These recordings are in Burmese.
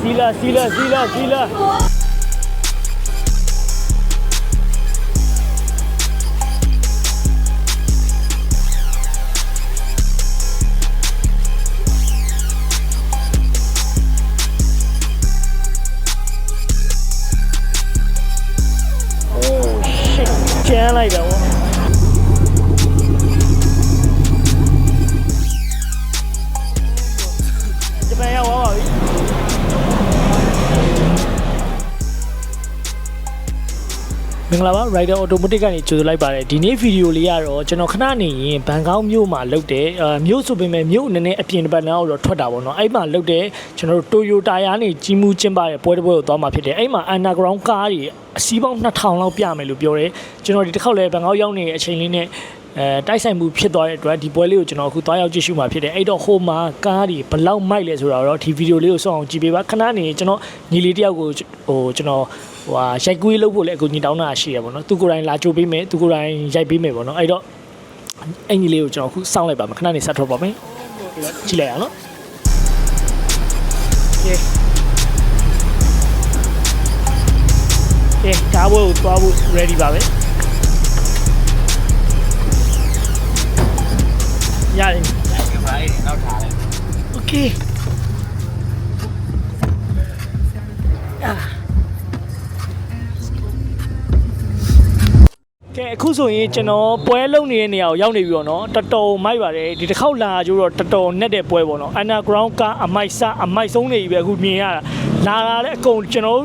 စီလာစီလာ မင်္ဂလာပါ Rider Automotive ကနေကြိုဆိုလိုက်ပါတယ်ဒီနေ့ဗီဒီယိုလေးကတော့ကျွန်တော်ခဏနေရင်ဘန်ကောက်မြို့မှာလုပ်တယ်အဲမြို့ဆိုပေမဲ့မြို့နည်းနည်းအပြင်တစ်ပတ်နောက်တော့ထွက်တာပေါ့နော်အဲ့မှာလုပ်တယ်ကျွန်တော်တို့ Toyota ရာနေကြီးမှုကျင်းပတဲ့ပွဲတစ်ပွဲကိုသွားမှာဖြစ်တယ်အဲ့မှာ underground ကားတွေအစီးပေါင်း2000လောက်ပြမယ်လို့ပြောတယ်ကျွန်တော်ဒီတစ်ခေါက်လဲဘန်ကောက်ရောက်နေတဲ့အချိန်လေးနဲ့အဲတိုက်ဆိုင်မှုဖြစ်သွားတဲ့အတွက်ဒီပွဲလေးကိုကျွန်တော်အခုသွားရောက်ကြည့်ရှုမှာဖြစ်တယ်အဲ့တော့ဟိုမှာကားတွေဘယ်လောက်မိုက်လဲဆိုတာတော့ဒီဗီဒီယိုလေးကိုစောင့်အောင်ကြည့်ပေးပါခဏနေကျွန်တော်ညီလေးတယောက်ကိုဟိုကျွန်တော် ဟိုဟာရိုက်ကူးရေးလုပ်ဖို့လည်းအခုညီတောင်းတာရှိရပါတော့သူကိုယ်တိုင်လာကြိုပေးမယ်သူကိုယ်တိုင်ရိုက်ပေးမယ်ပေါ့နော်အဲ့တော့အဲ့ညီလေးကိုကျွန်တော်အခုစောင့်လိုက်ပါမယ်ခဏနေဆက်ထွက်ပါမယ်ကြည့်လိုက်အောင်နော်ကဲကဲဒါဘို့ကိုသွားဖို့ ready ပါပဲရတယ် right နောက်ထားတယ် Okay. ဆိုရင်ကျွန်တော်ပွဲလုံးနေတဲ့နေရာကိုရောက်နေပြီပေါ့နော်တော်တော်မိုက်ပါတယ်ဒီတစ်ခေါက်လာကြတော့တော်တော်နဲ့တဲ့ပွဲပေါ့နော် underground ကအမိုက်စအမိုက်ဆုံးနေပြီပဲအခုမြင်ရတာလာလာတဲ့အကုန်ကျွန်တော်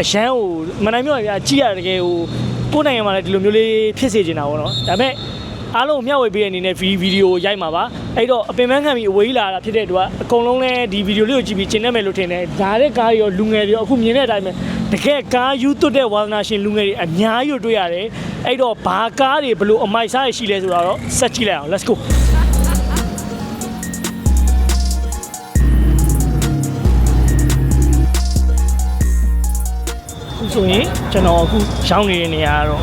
အရန်ကိုမနိုင်မြောက်ရကြည့်ရတကယ်ဟိုကိုယ်နိုင်ငံမှာလည်းဒီလိုမျိုးလေးဖြစ်စေချင်တာပေါ့နော်ဒါပေမဲ့အားလုံးမျှဝေပေးတဲ့အနေနဲ့ဗီဒီယိုရိုက်မှာပါအဲ့တော့အပင်ပန်းခံပြီးအဝေးလာတာဖြစ်တဲ့အတွက်အကုန်လုံးလည်းဒီဗီဒီယိုလေးကိုကြည့်ပြီးကျင်နေမယ်လို့ထင်တယ်ဒါတဲ့ကားတွေရောလူငယ်တွေရောအခုမြင်တဲ့အတိုင်းပဲ တကယ်ကားယူသွတ်တဲ့ဝါသနာရှင်လူငယ်တွေအများကြီးကိုတွေ့ရတယ်အဲ့တော့ဘာကားတွေဘလို့အမိုက်စားရရှိလဲဆိုတော့ဆက်ကြည့်လိုက်အောင် let's go အခုဆိုရင်ကျွန်တော်အခုရောင်းနေတဲ့နေရာကတော့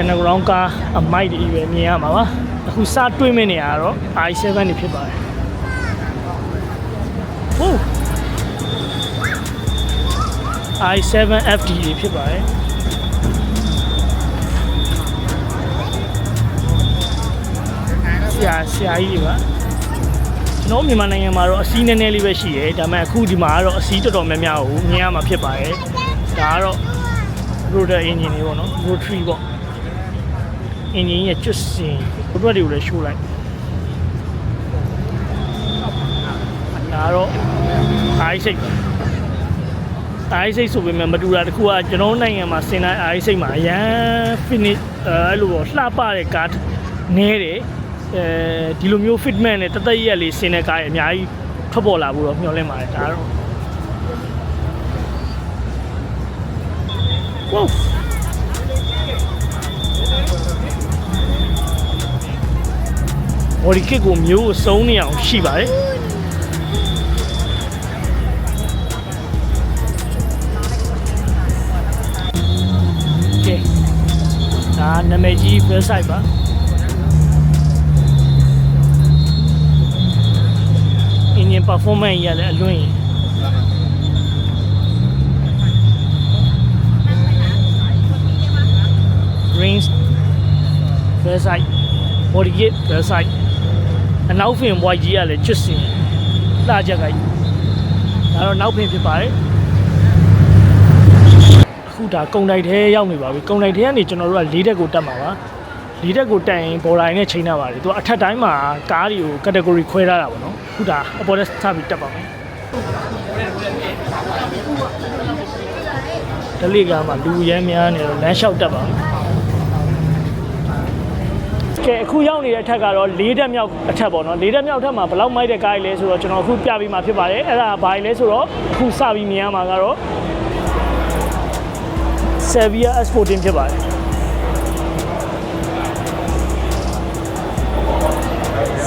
Underground ကားအမိုက်တွေပဲမြင်ရမှာပါအခုစတွေ့မယ့်နေရာကတော့ i7 နေဖြစ်ပါတယ်ဟုတ် i7 FD တွေဖြစ်ပါတယ်ဆရာဆရာကြီးတွေပါကျွန်တော်မြန်မာနိုင်ငံမှာတော့အစီးနည်းနည်းလေးပဲရှိတယ်ဒါပေမဲ့အခုဒီမှာကတော့အစီးတော်တော်များများကိုမြင်ရမှာဖြစ်ပါတယ်ဒါကတော့ rotor engine တွေပေါ့နော် rotary ပေါ့ engine ရဲ့ကျွတ်စင်ဘုတ်တွေကိုလည်းရှိုးလိုက်ဒါတော့အားစိတ် အားစိတ်ဆိုပေမဲ့မတူတာတခုကကျွန်တော်နိုင်ငံမှာစင်တိုင်းအားစိတ်မှာအရန် finish အဲအဲ့လိုပေါ့လှပတဲ့ကားနဲတယ်အဲဒီလိုမျိုး fitment နဲ့တသက်ရက်လေးစင်တဲ့ကားတွေအများကြီးထွက်ပေါ်လာဖို့တော့မျှော်လင့်ပါတယ်ဒါတော့ Wow ဘော်ဒီကစ်ကိုမျိုးကိုစုံနေအောင်ရှိပါတယ် ဒါနာမည်ကြီး website ပါ engine performance ရလည်းအလွင့်ရင် rings website body kit website အနောက်ဖင်ဘွိုက်ကြီးကလည်းကျွတ်စင်လှချက်ကကြီးဒါတော့နောက်ဖင်ဖြစ်ပါတယ် အခုဒါကုံတိုက်ထဲရောက်နေပါပြီကုံတိုက်ထဲကနေကျွန်တော်တို့ကလေးတက်ကိုတက်မှာပါလေးတက်ကိုတက်ရင်ဘော်တိုင်းနဲ့ချိန်ထားပါတယ်သူကအထက်တိုင်းမှာကားတွေကို category ခွဲထားတာပေါ့နော်အခုဒါအပေါ်တက်စပြီးတက်ပါမယ်ဒလိကမှာလူရမ်းများနေတော့လမ်းလျှောက်တက်ပါမယ်ကဲအခုရောက်နေတဲ့အထက်ကတော့၄တက်မြောက်အထက်ပေါ့နော်၄တက်မြောက်ထက်မှာဘယ်လောက်မိုက်တဲ့ကားကြီးလဲဆိုတော့ကျွန်တော်အခုပြပြီးမှဖြစ်ပါတယ်အဲ့ဒါဘာကြီးလဲဆိုတော့အခုစပြီးမြင်ရမှာကတော့ Sevilla S14 ဖြစ်ပါတယ်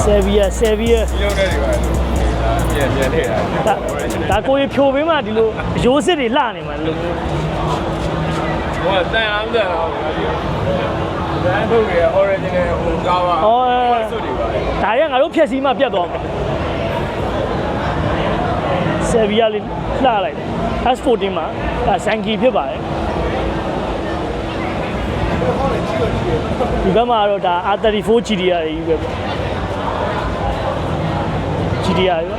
Sevilla Sevilla ဒီလိုနဲ့တွေပါပြန်ပြန်နေတာဒါဒါကိုရဖြိုပေးမှဒီလိုရိုးစစ်တွေလှနေမှာလို့ဟိုကတန်အောင်တန်အောင်ဒီဘန်ထုတ်ရဲ့ original ဟိုကားပါဟောစွတ်တွေပါဒါရငါတို့ဖြက်စီးမှပြတ်သွားမှာဆယ်ဗီယာလေးလှလိုက်တယ် S14 မှာဒါဇန်ကီဖြစ်ပါတယ် ဒီဘက်မှာတော့ဒါ R34 GDR တွေကြီးပဲပေါ့ GDR ရော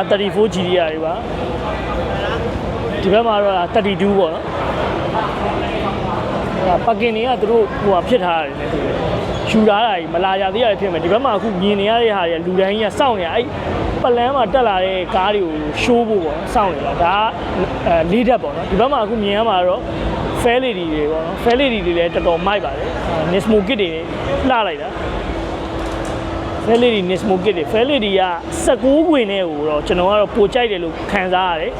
R34 GDR တွေပါဒီဘက်မှာတော့32ပေါ့နော်ဒါပကင်တွေကသူတို့ဟိုဟာဖြစ်ထားရတယ်လေသူ ယူလာတာကြီးမလာရသေးရတယ်ဖြစ်မယ်ဒီဘက်မှာအခုမြင်နေရတဲ့ဟာတွေကလူတိုင်းကြီးကစောင့်နေရအဲ့ပလန်းမှာတက်လာတဲ့ကားတွေကိုရှိုးဖို့ပေါ့နော်စောင့်နေတာဒါကအဲလေးတက်ပေါ့နော်ဒီဘက်မှာအခုမြင်ရမှာတော့ fair lady တွေပေါ့နော် fair lady တွေလည်းတော်တော်မိုက်ပါတယ် nismo kit တွေလှလိုက်တာ fair lady nismo kit တွေ fair lady က16ခွေနဲ့ကိုတော့ကျွန်တော်ကတော့ပိုကြိုက်တယ်လို့ခံစားရတယ်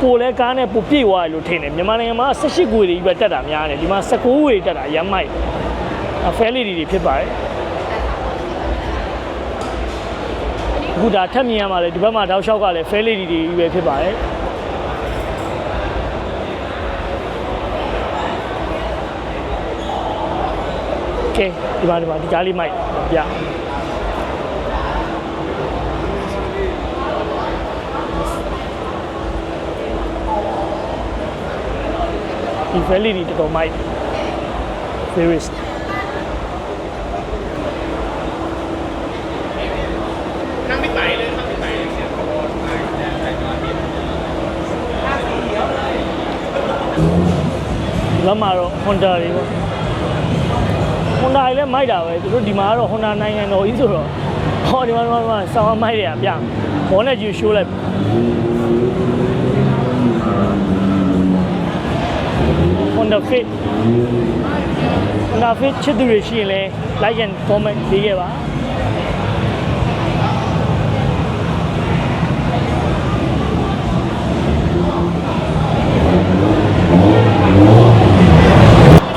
ပိုလဲကားနဲ့ပိုပြည့်သွားတယ်လို့ထင်တယ်မြန်မာနိုင်ငံမှာ18ခွေတွေကြီးပဲတက်တာများတယ်ဒီမှာ16ခွေတက်တာရမ်းမိုက်တယ် fair lady တွေဖြစ်ပါတယ်အခုဒါထပ်မြင်ရမှာလေဒီဘက်မှာတောက်လျှောက်ကလည်း fair lady တွေကြီးပဲဖြစ်ပါတယ်โอเคဒီမှာဒီမှာဒီကားလေးမိုက်ပြ ဒီ value တွေတော်တော်မိုက် series လမ်းမှာတော့ Honda တွေပေါ့ Honda တွေလည်းမိုက်တာပဲသူတို့ဒီမှာကတော့ Honda နိုင်ငံတော်ကြီးဆိုတော့ဟောဒီမှာဒီမှာဒီမှာဆောင်းမိုက်တွေကပြဘောနဲ့ကြည့်ရှိုးလိုက် Honda Fit Honda Fit ချစ်သူတွေရှိရင်လည်း like and comment ပေးခဲ့ပါ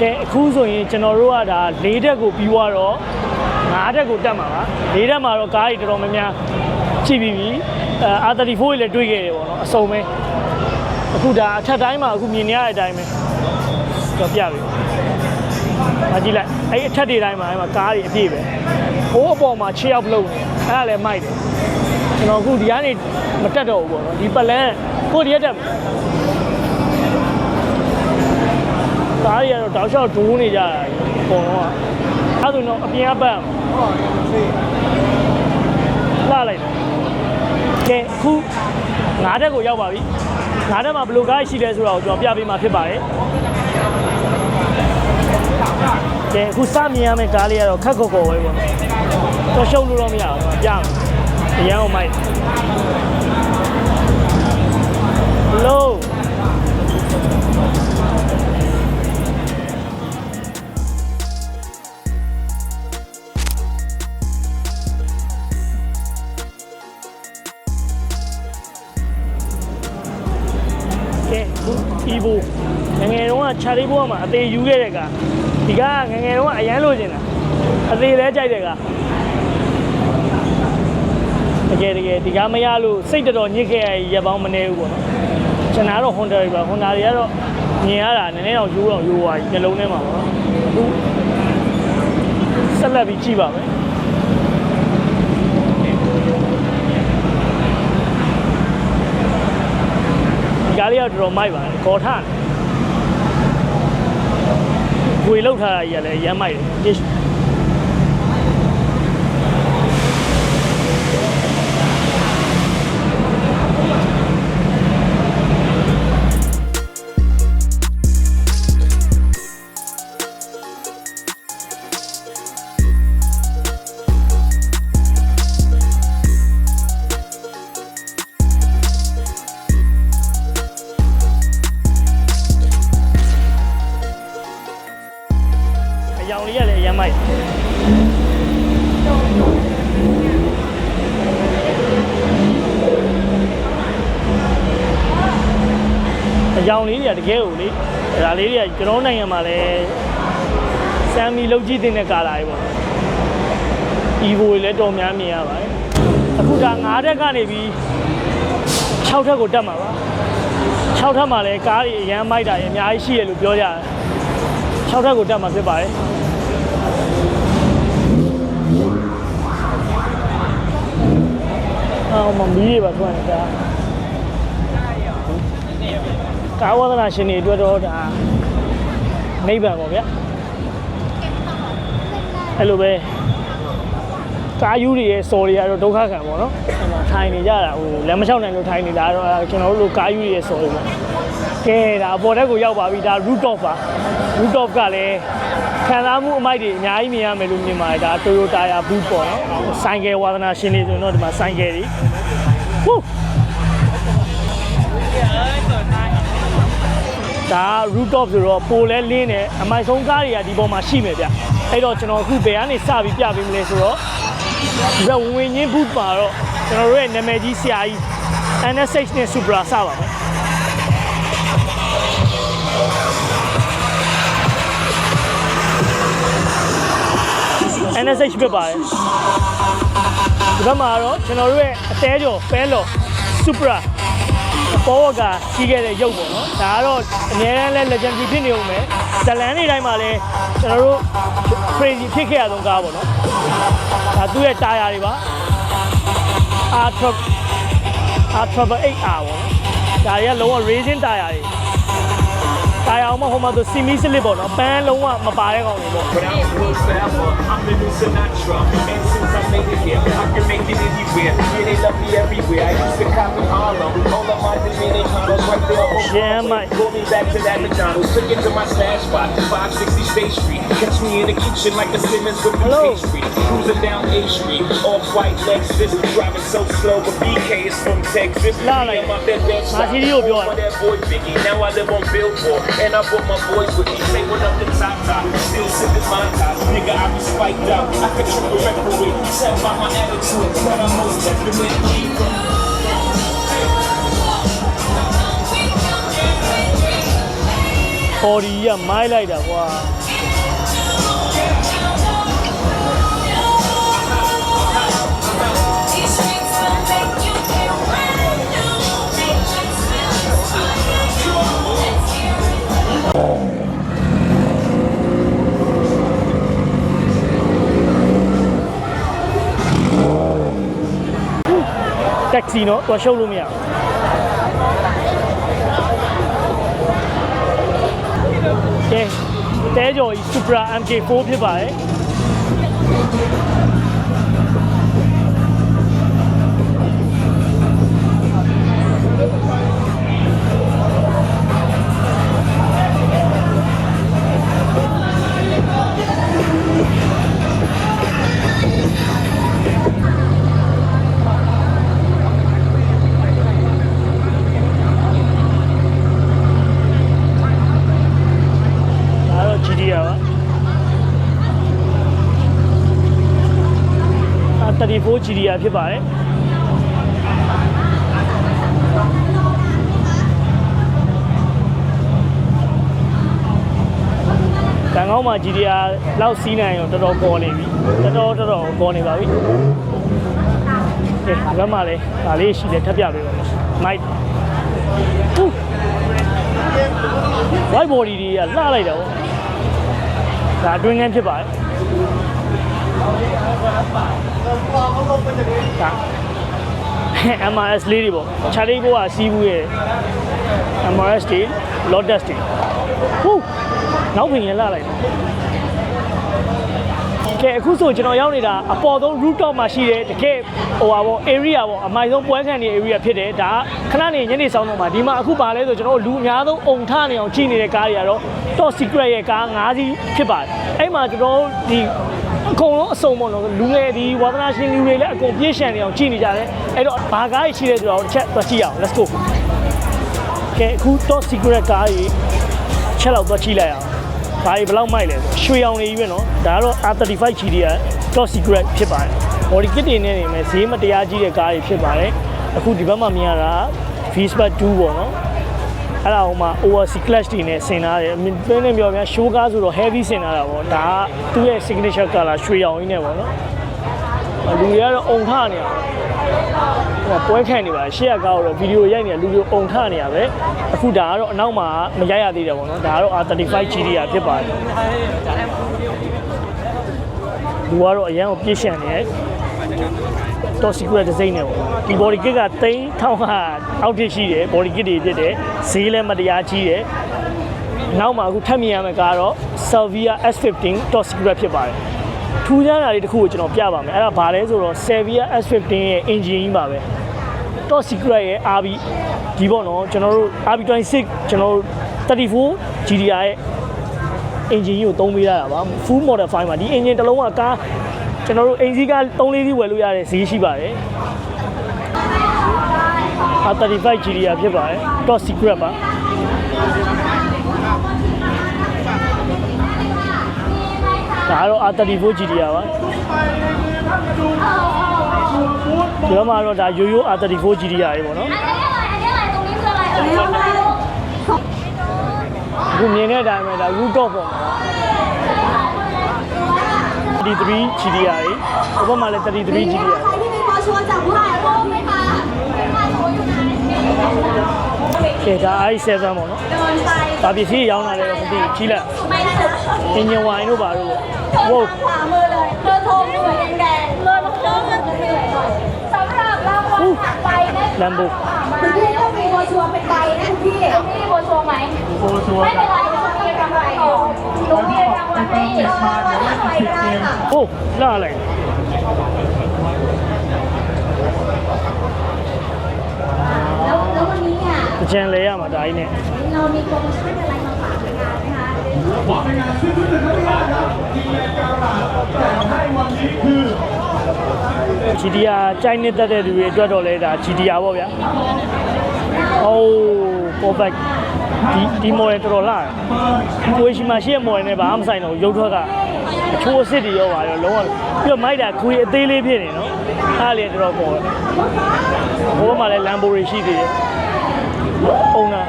ကဲအခုဆိုရင်ကျွန်တော်တို့ကဒါ၄တက်ကိုပြီးသွားတော့၅တက်ကိုတက်မှာပါ၄တက်မှာတော့ကားကြီးတော်တော်များများကြည့်ပြီးပြီအဲ R34 တွေလည်းတွေ့ခဲ့တယ်ပေါ့နော်အစုံပဲအခုဒါအထက်တိုင်းမှာအခုမြင်နေရတဲ့အတိုင်းပဲတော့ပြပြီ။မကြည့်လိုက်။အဲ့အထက်တွေတိုင်းမှာအဲ့မှာကားတွေအပြည့်ပဲ။ဟိုးအပေါ်မှာခြေရောက်လုံးနေ။အဲ့ဒါလည်းမိုက်တယ်။ကျွန်တော်အခုဒီကနေမတက်တော့ဘူးပေါ့နော်။ဒီပလန်ကိုဒီရက်တက် ကားတွေကတော့တောက်လျှောက်ဒိုးနေကြတာအပေါ်တော့အဲ့ဒါဆိုတော့အပြင်အပတ်လာလိုက်တယ်။ကဲအခုငါးတက်ကိုရောက်ပါပြီ။ငါးတက်မှာဘယ်လိုကားရှိလဲဆိုတော့ကျွန်တော်ပြပေးမှာဖြစ်ပါတယ်။ကဲအခုစမြင်ရမယ့်ကားလေးကတော့ခက်ခေါ်ခေါ်ပဲပေါ့နော်တော့ရှုပ်လို့တော့မရဘူးပြမယ်အရန်အောင်မိုက်လော ခြာလေးဘွားမှာအသေးယူခဲ့တဲ့ကဒီကငယ်ငယ်တုန်းကအရန်လိုချင်တာအသေးလဲကြိုက်တဲ့ကတကယ်တကယ်ဒီကမရလို့စိတ်တော်တော်ညစ်ခဲ့ရရပေါင်းမနေဘူးပေါ့နော်ကျွန်တော်ကတော့ Honda တွေပါ Honda တွေကတော့မြင်ရတာနည်းနည်းတော့ရိုးတော့ရိုးသွားပြီနှလုံးထဲမှာပေါ့နော်အခုဆက်လက်ပြီးကြည့်ပါမယ်ဒီကားလေးကတော့တော်တော်မိုက်ပါတယ်ကော်ထတယ် ဝေလောက်ထားတာကြီးကလည်းရမ်းမိုက်တယ် မ်းမိုက်အယောင်လေးတွေကတကယ်ကိုလေဒါလေးတွေကကျွန်တော်နိုင်ငံမှာလည်းစမ်းမီလုံးကြည့်တဲ့ကာလာတွေပေါ့ Evo တွေလည်းတော်များမြင်ရပါတယ်အခုဒါ9တက်ကနေပြီး6တက်ကိုတက်မှာပါ6ထပ်မှာလည်းကားတွေအရမ်းမိုက်တာရအများကြီးရှိရလို့ပြောကြတယ်6ထပ်ကိုတက်မှာဖြစ်ပါတယ် အော်မမီးတွေပါထွက်နေတာကာဝဒနာရှင်တွေအတွက်တော့ဒါနိဗ္ဗာန်ပေါ့ဗျာအဲ့လိုပဲကာယူတွေရဲ့စော်တွေကတော့ဒုက္ခခံပေါ့နော်အဲ့မှာထိုင်နေကြတာဟိုလက်မလျှောက်နိုင်လို့ထိုင်နေတာတော့အဲ့ကျွန်တော်တို့လိုကာယူတွေရဲ့စော်တွေပေါ့ ကဲဒါအပေါ်တက်ကိုရောက်ပါပြီဒါ root top ပါ root top ကလည်းခံစားမှုအမိုက်တွေအများကြီးမြင်ရမယ်လို့မြင်ပါတယ်ဒါ Toyota ရာ boot ပေါ့နော်ဆိုင်ကယ်ဝါသနာရှင်တွေဆိုရင်တော့ဒီမှာဆိုင်ကယ်တွေဟူးဒါ rooftop ဆိုတော့ပိုလဲလင်းတယ်အမိုက်ဆုံးကားတွေကဒီပေါ်မှာရှိမယ်ဗျအဲ့တော့ကျွန်တော်အခုဘယ်ကနေစပြီးပြပေးမလဲဆိုတော့ဒီဘက်ဝင်ဝင်ချင်း boot ပါတော့ကျွန်တော်တို့ရဲ့နာမည်ကြီးဆရာကြီး NSH နဲ့ Supra စပါ မယ် NSH ဖြစ်ပါတယ်ဒီဘက်မှာတော့ကျွန်တော်တို့ရဲ့အသေးကျော်ပဲလော် Supra ပေါ်ဝကကြီးခဲ့တဲ့ရုပ်ပေါ့နော်ဒါကတော့အများအားလဲ legendary ဖြစ်နေဦးမယ်ဇလန်တွေတိုင်းမှာလဲကျွန်တော်တို့ crazy ဖြစ်ခဲ့ရဆုံးကားပေါ့နော်ဒါသူ့ရဲ့တာယာတွေပါ R R 8R ပေါ့နော်ဒါတွေကလုံးဝ racing တာယာတွေ တာယာအောင်မဟိုမှာဆို semi slip ပေါ့နော်ပန်းလုံးဝမပါတဲ့ကောင်တွေပေါ့ But I don't work forever. I'm the new Sinatra. And since I made it here, I can make it anywhere. Yeah, they love me everywhere. I used to cop in Harlem. All of my Dominicanos right there. on Yeah, Broadway. mate. Pull me back to that McDonald's. Took it to my stash spot, 560 State Street. Catch me in the kitchen like a Simmons with the Hello. pastry. Cruising down A Street, off white Lexus. Driving so slow, but BK is from Texas. Nah, Me, like, I'm out that bed my video home bjorn. of that boy Biggie. Now I live on Billboard, and I brought my boys with me. Say what up the Top Top. Still sipping my top. Nigga, I be spiked out. I could trip a referee. Set by my attitude. But I'm most definitely keeper. Orilla, my lighter, wow. တာကွာတက်ဆီနော်သွားရှုပ်လို့မရဘူးကဲတဲကျော်ကြီး Supra MK4 ဖြစ်ပါတယ် 34 GTR ဖြစ်ပါတယ်ကံကောင်းမှာ GTR လောက်စီးနိုင်တော့တော်တော်ပေါ်နေပြီတော်တော်တော်တော်ပေါ်နေပါပြီကဲဒီဘက်မှာလည်းဒါလေးရှိတယ်ထပ်ပြပေးပါမယ်မိုက်ဟူး white body တွေကလှလိုက်တာဗောဒါအတွင်းခန်းဖြစ်ပါတယ် ဒါ MRS လေးတွေပေါ့ခြားလေးကိုကစီးဘူးရဲ့ MRS တွေ Lotus တွေဟူးနောက်ပြင်ရလှလိုက်တာကဲအခုဆိုကျွန်တော်ရောက်နေတာအပေါ်ဆုံး rooftop မှာရှိတဲ့တကယ်ဟိုပါပေါ့ area ပေါ့အမိုင်ဆုံးပွဲခံနေ area ဖြစ်တယ်ဒါကခဏနေညနေဆောင်တော့မှာဒီမှာအခုပါလဲဆိုကျွန်တော်တို့လူအများဆုံးအုံထနေအောင်ကြည့်နေတဲ့ကားတွေကတော့ Top Secret ရဲ့ကား၅စီးဖြစ်ပါတယ်အဲ့မှာကျွန်တော်တို့ဒီ အကုန်လုံးအစုံပေါ့နော်လူငယ်ဒီဝါသနာရှင်လူတွေလည်းအကုန်ပြည့်ရှံနေအောင်ကြည့်နေကြတယ်အဲ့တော့ဘာကားကြီးရှိလဲဆိုတော့တစ်ချက်သွားကြည့်အောင် let's go ကဲအခု Top Secret ကားကြီးချက်လောက်သွားကြည့်လိုက်အောင်ဘာကြီးဘယ်လောက်မိုက်လဲဆိုရွှေအောင်နေကြီးပဲနော်ဒါကတော့ R35 GTR Top Secret ဖြစ်ပါတယ် body kit တွေနဲ့နေမယ်ဈေးမတရားကြီးတဲ့ကားတွေဖြစ်ပါတယ်အခုဒီဘက်မှာမြင်ရတာ V-Spec 2ပေါ့နော် အဲ့ဒါဟိုမှာ ORC clutch တွေနဲ့ဆင်ထားတယ်အမြင်သွင်းနေပြောများ show ကားဆိုတော့ heavy ဆင်ထားတာပေါ့ဒါကသူ့ရဲ့ signature color ရွှေအောင်ကြီးနဲ့ပေါ့နော်လူတွေကတော့အုံထနေအောင်ဟိုပွဲခံနေပါရှေ့ကကားတော့ဗီဒီယိုရိုက်နေတာလူတွေအုံထနေရပဲအခုဒါကတော့အနောက်မှာမရိုက်ရသေးတယ်ပေါ့နော်ဒါကတော့ R35 GTR ဖြစ်ပါတယ်လူကတော့အရန်ကိုပြည့်ရှံနေတယ် တော့ secret design နဲ့ပေါ့ဒီ body kit ကသိန်းထောင်ဟာအောက်ထစ်ရှိတယ် body kit တွေဖြစ်တယ်ဈေးလည်းမတရားကြီးတယ်နောက်မှာအခုထပ်မြင်ရမယ့်ကားတော့ Salvia S15 top secret ဖြစ်ပါတယ်ထူးခြားတာလေးတစ်ခုကိုကျွန်တော်ပြပါမယ်အဲ့ဒါဘာလဲဆိုတော့ Salvia S15 ရဲ့ engine ကြီးပါပဲ top secret ရဲ့ RB ဒီပေါ့နော်ကျွန်တော်တို့ RB26 ကျွန်တော်တို့34 GDI ရဲ့ engine ကြီးကိုသုံးပေးရတာပါ full model 5မှာဒီ engine တစ်လုံးကကား ကျွန်တော်တို့အင်စီးက3လေးစီးဝယ်လို့ရတဲ့ဈေးရှိပါတယ်အာ35 GDI ဖြစ်ပါတယ် top secret ပါဒါကတော့ R34 GDI ပါဒီတော့မှာတော့ဒါရိုးရိုး R34 GDI တွေပေါ့နော်အခုမြင်တဲ့အတိုင်းပဲဒါ rooftop ပေါ့နော် 33 GDI တွေဟိုဘက်မှာလည်း33 GDI ใครที่มีพอชัวร์จับถ่ายรูปไหมคะถ่ายโชว์อยู่ไหน ကဲဒါ i7 ပေါ့နော် โดนไป ဒါပစ္စည်းရောင်းလာတယ်တော့မသိဘူးကြီးလက် ไม่นะ အင်ဂျင်ဝိုင်တို့ပါတို့ โทร ဟုတ် ขวามือเลยเบอร์โทรอยู่แดงๆเบอร์โทรมันจะเหนื่อยหน่อยสำหรับรางวัลถัดไปนะ ลำบุ คุณพี่ต้องมีพอชัวร์เป็นใบนะคุณพี่คุณพี่มีพอชัวร์ไหม โบชัว ไม่เป็นไร รางวัลให้รางวัลให้ใครก็ได้ค่ะ ဟုတ်လာလိုက် แล้วแล้ววันนี้เนี่ย အကျန်လဲရမှာဒါကြီးနဲ့ เรามีโปรโมชั่นอะไรมาฝากในงานไหมคะ ဂျီဒီယာကြိုက်နေတတ်တဲ့လူတွေအတွက်တော့လဲဒါဂျီဒီယာပေါ့ဗျာ။အိုး perfect ဒီဒီ model တော်တော်လာတယ်။ကိုရှိမှရှိရဲ့ model နဲ့ဘာမှမဆိုင်တော့ဘူးရုပ်ထွက်ကအချိုးအစ်စ်တွေရောပါရောလုံးဝပြီးတော့မိုက်တာခွေအသေးလေးဖြစ်နေနော်။အားလေတော်တော်ပေါ်တယ်။ဘိုးမှာလည်း Lambo တွေရှိသေးတယ်။အုံနာ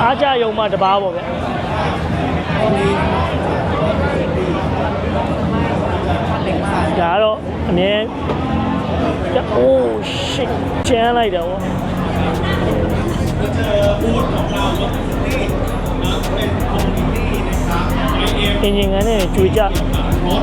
အားကြယုံမှတပားပေါ့ဗျာ။ဒါကတော့အမြဲအိုး shit ကျန်းလိုက်တာဗော จริงๆนะเนี่ยจุ๊ยจะวยจ้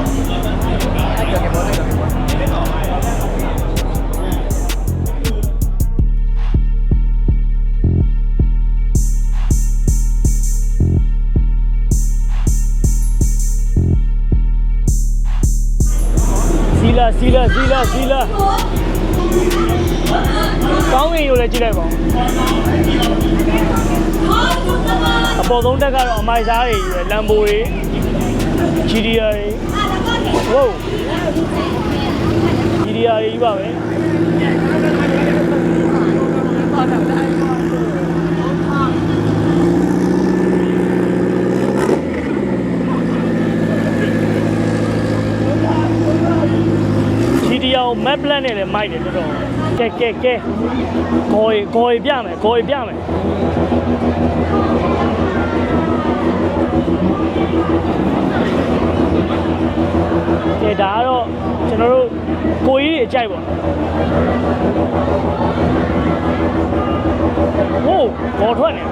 ซีลาซีลาซีลาซีลา ကောင်းရင်ရိုလည်းကြည့်လိုက်ပါဦးအပေါ်ဆုံးတက်ကတော့အမိုက်စားတွေကြီးပဲလမ်ဘိုတွေဂျီဒီယာတွေဝိုးဂျီဒီယာတွေကြီးပါပဲဂျီဒီယာကိုမက်ပလန်နဲ့လည်းမိုက်တယ်တော်တော် ကဲကဲကဲဂေါ်ရီဂေါ်ရီပြမယ်ဂေါ်ရီပြမယ်ကဲဒါကတော့ကျွန်တော်တို့ကိုကြီးတွေအကြိုက်ပေါ့ဟိုးဘော်ထွက်နေ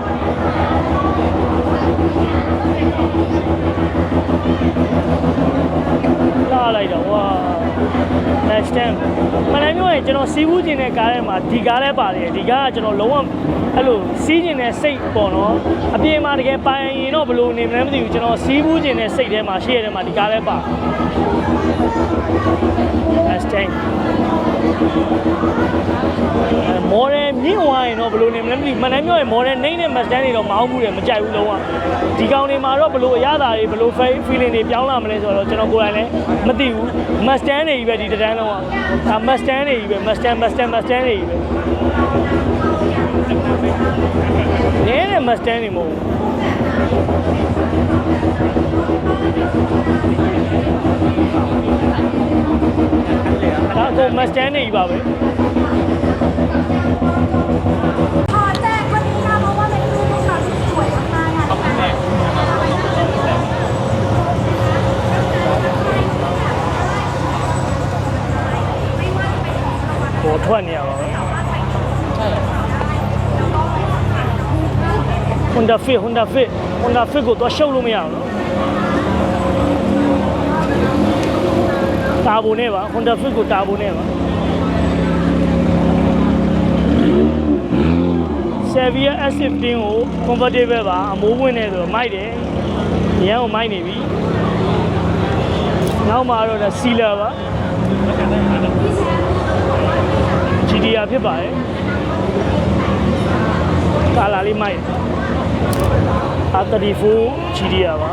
လာလိုက်တော့ဝါ next time မနိုင်မျိုးရင်ကျွန်တော်စီးဘူးခြင်းတဲ့ကားထဲမှာဒီကားလည်းပါတယ်ဒီကားကကျွန်တော်လုံးဝအဲ့လိုစီးခြင်းတဲ့စိတ်ပေါ့နော်အပြင်မှာတကယ်ပိုင်ရင်တော့ဘယ်လိုနေမလဲမသိဘူးကျွန်တော်စီးဘူးခြင်းတဲ့စိတ်ထဲမှာရှိရတဲ့မှာဒီကားလည်းပါ next time မော်ဒယ်မြင့်ဝိုင်းတော့ဘယ်လိုနေမလဲမသိဘူးမနိုင်မျိုးရင်မော်ဒယ်နှိမ့်တဲ့မတ်တန်တွေတော့မအောင်ဘူးတယ်မကြိုက်ဘူးလုံးဝဒီကောင်တွေမှာတော့ဘယ်လိုအရသာတွေဘယ်လို feeling တွေပြောင်းလာမလဲဆိုတော့ကျွန်တော်ကိုယ်တိုင်လည်းမသိဘူး မတ်တန်တွေကြီးပဲဒီတန်းလုံးကဒါမတ်တန်တွေကြီးပဲမတ်တန်မတ်တန်မတ်တန်တွေကြီးပဲနဲတဲ့မတ်တန်တွေမဟုတ်ဘူးဒါဆိုမတ်တန်တွေကြီးပါပဲ ထွက်နေရပါပဲ Honda Fit Honda Fit Honda Fit ကိုတော့ရှုပ်လို့မရဘူးနော်တာဘိုနဲ့ပါ Honda Fit ကိုတာဘိုနဲ့ပါ Xavier S15 ကို convertible ပါအမိုးဝင်နေဆိုတော့မိုက်တယ်ရန်ကိုမိုက်နေပြီနောက်မှာတော့ဒါ Sealer ပါ GTR ဖြစ်ပါတယ်ကာလာလေးမိုက်တယ် R34 GTR ပါ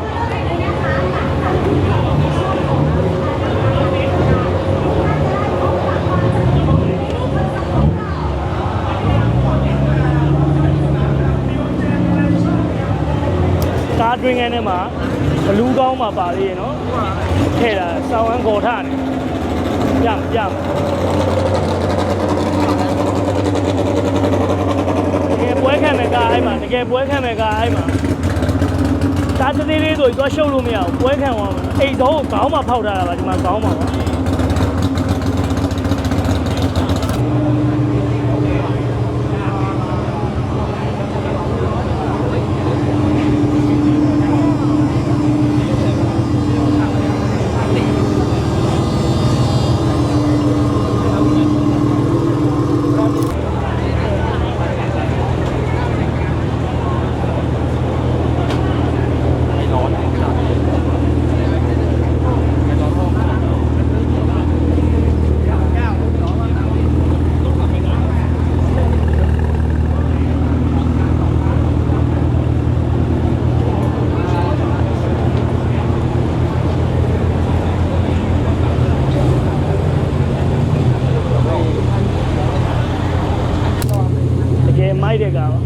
ကားတွင်းထဲမှာဘလူးကောင်းမှာပါသေးရေနော်ထည့်တာစောင်းဝမ်းကော်ထားတယ်ပြမပြမတကယ် ပွဲခံမဲ့ကားအဲ့မှာတကယ်ပွဲခံမဲ့ကားအဲ့မှာကားသေးသေးလေးဆိုတော့ရှုပ်လို့မရဘူးပွဲခံသွားမှာအိတ်တော့ခေါင်းမှာဖောက်ထားတာပါဒီမှာခေါင်းမှာပါ တကယ်မိုက်တဲ့ကားပါ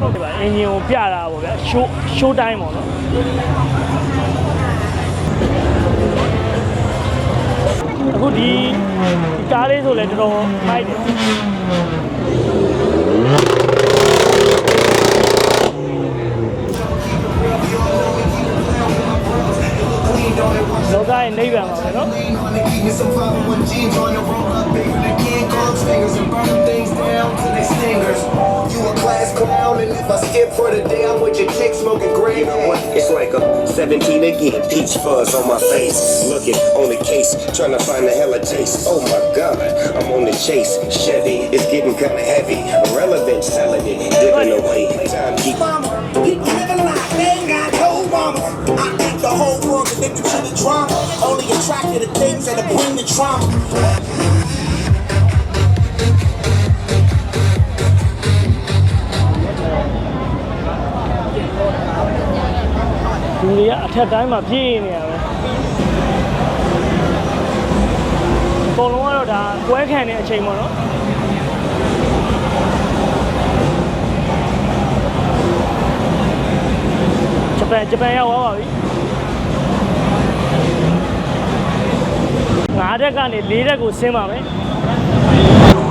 ဟုတ်ကဲ့ပါအင်ဂျင်ကိုပြ တာပေါ့ဗျာရှိုးရှိုးတိုင်းပေါ့နော်အခုဒီဒီကားလေးဆိုလဲတော်တော်မိုက်တယ်လောကရဲ့နိဗ္ဗာန်ပါပဲနော် Keep me some 501 jeans on the roll up, bigger than King Kong's fingers and burn things down to their stingers. You a class clown, and if I skip for the day, I'm with your chick smoking gray. You know what? It's like a 17 again, peach fuzz on my face. Looking on the case, trying to find the hella taste. Oh my god, I'm on the chase. Chevy, it's getting kinda heavy. Irrelevant, selling it, dipping away. Time keep. mama. You living like they ain't got no oh, mama. I think the whole world addicted to the drama. Only attracted to things that bring the trauma. လူတွေကအထက်တိုင်းမှာပြေးနေရပဲအကုန်လုံးကတော့ဒါပွဲခံတဲ့အချိန်ပေါ့နော်ဂျပန်ဂျပန်ရောက်သွားပါပြီငါးတက်ကနေလေးတက်ကိုဆင်းပါမယ်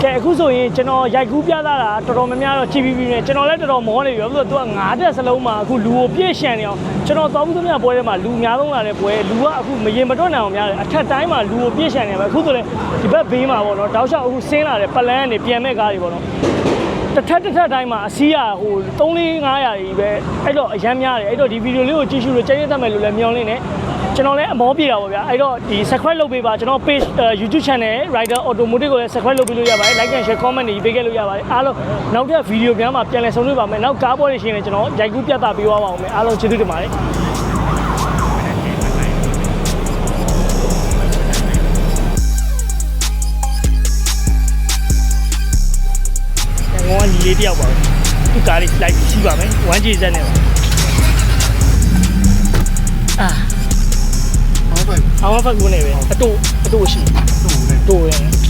ကဲအခုဆိုရင်ကျွန်တော်ရိုက်ကူးပြသတာတော်တော်များများတော့ကြည့်ပြီးပြီနဲ့ကျွန်တော်လည်းတော်တော်မောနေပြီဘာလို့လဲဆိုတော့သူကငါးတက်စလုံးမှာအခုလူကိုပြည့်ရှံနေအောင် ကျွန်တော်တောင်းသမျှပွဲထဲမှာလူအများဆုံးလာတဲ့ပွဲလူကအခုမရင်မတွက်နိုင်အောင်များတယ်အထက်တိုင်းမှာလူကိုပြည့်ရှံနေပါအခုဆိုလည်းဒီဘက်ဘေးမှာပေါ့နော်တောက်လျှောက်အခုဆင်းလာတဲ့ပလန်းကနေပြန်မဲ့ကားတွေပေါ့နော်တစ်ထက်တစ်ထက်တိုင်းမှာအစီးရဟို3 4 500ကြီးပဲအဲ့တော့အရမ်းများတယ်အဲ့တော့ဒီဗီဒီယိုလေးကိုကြည့်ရှုလို့ကြိုက်ရတတ်မယ်လို့လည်းမျှော်လင့်နေ ကျွန်တော်လည်းအမောပြေတာပေါ့ဗျာအဲ့တော့ဒီ subscribe လုပ်ပေးပါကျွန်တော် page YouTube channel Rider Automotive ကိုလည်း subscribe လုပ်ပေးလို့ရပါတယ် like and share comment တွေပေးခဲ့လို့ရပါတယ်အားလုံးနောက်ထပ်ဗီဒီယိုပြန်မှာပြန်လည်ဆုံတွေ့ပါမယ်နောက်ကားပေါ်တွေရှင်လည်းကျွန်တော်ရိုက်ကူးပြသပေးသွားပါအောင်မယ်အားလုံးကျေးဇူးတင်ပါတယ်ငေါညီလေးတယောက်ပါပဲသူကားလေးလိုက်ပြီးရှိပါမယ် 1G ဇက်နဲ့ပါအာ အောင်ဖက်အောင်ဖက်ကိုနေပဲအတူအတူရှိတူနဲ့တူရယ်